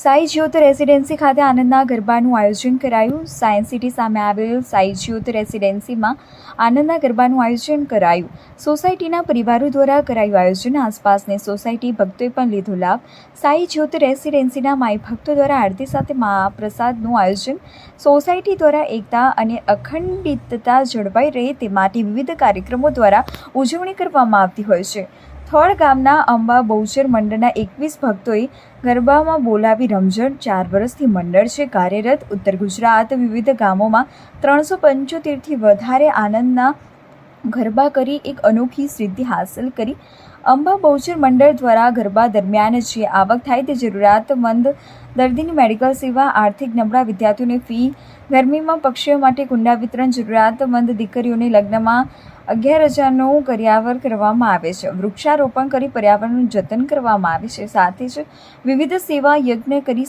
સાઈ જ્યોત રેસિડેન્સી ખાતે આનંદના ગરબાનું આયોજન કરાયું. સાયન્સ સિટી સામે આવેલ સાઈ જ્યોત રેસિડેન્સીમાં આનંદના ગરબાનું આયોજન કરાયું. સોસાયટીના પરિવારો દ્વારા કરાયું આયોજન. આસપાસની સોસાયટી ભક્તોએ પણ લીધો લાભ. સાઈ જ્યોત રેસિડેન્સીના માઈ ભક્તો દ્વારા આરતી સાથે મહાપ્રસાદનું આયોજન. સોસાયટી દ્વારા એકતા અને અખંડિતતા જળવાઈ રહે તે માટે વિવિધ કાર્યક્રમો દ્વારા ઉજવણી કરવામાં આવતી હોય છે. થોળ ગામના અંબા બહુચર મંડળના એકવીસ ભક્તોએ ગરબામાં બોલાવી રમઝટ, ચાર વર્ષથી મંડળ છે કાર્યરત. ઉત્તર ગુજરાત વિવિધ ગામોમાં ત્રણસો પંચોતેરથી વધારે આનંદના ગરબા કરી એક અનોખી સિદ્ધિ હાંસલ કરી. અંબા બહુચર મંડળ દ્વારા ગરબા દરમિયાન જે આવક થાય તે જરૂરિયાતમંદ દર્દીની મેડિકલ સેવા, આર્થિક નબળા વિદ્યાર્થીઓને ફી, ગરમીમાં પક્ષીઓ માટે કુંડા વિતરણ જરૂરિયાતમંદ દીકરીઓને લગ્નમાં અગિયાર હજારનું કર્યાવર કરવામાં આવે છે. વૃક્ષારોપણ કરી પર્યાવરણનું જતન કરવામાં આવે છે. સાથે જ વિવિધ સેવા યજ્ઞ કરી